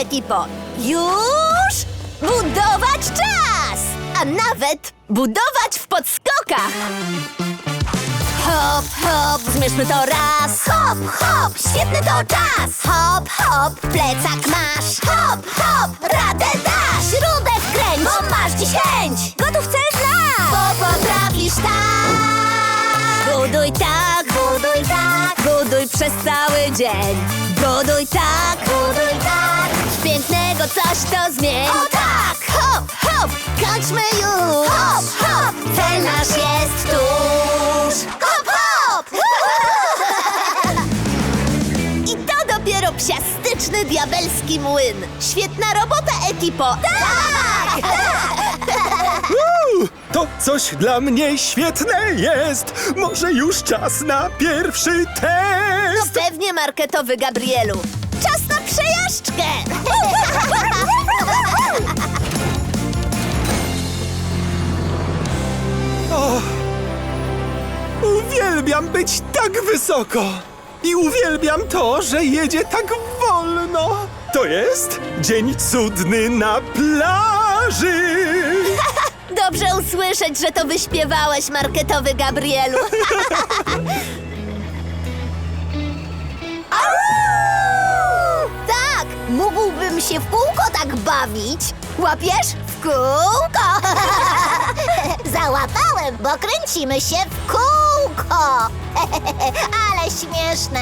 ekipo. Już budować czas! A nawet budować w podskokach! Hop, hop, zmierzmy to raz. Hop, hop, świetny to czas. Hop, hop, plecak masz. Hop, hop, radę dasz. Śrubę wkręć, bo masz dziś chęć. Gotów cel znasz. Bo potrafisz tak. Buduj tak, buduj tak. Buduj przez cały dzień. Buduj tak, buduj pięknego coś to zmień. O tak! Hop, hop, kończmy już. Hop, hop, cel nasz jest tuż. Hop, hop! I to dopiero psiastyczny diabelski młyn. Świetna robota, ekipo. Tak! Uuu, to coś dla mnie świetne jest. Może już czas na pierwszy No test. pewnie marketowy, Gabrielu. Przejażdżkę! Uwielbiam być tak wysoko. I uwielbiam to, że jedzie tak wolno. To jest dzień cudny na plaży. Dobrze usłyszeć, że to wyśpiewałeś, marketowy Gabrielu. się w kółko tak bawić. Łapiesz? W kółko! Załapałem, bo kręcimy się w kółko. Ale śmieszne.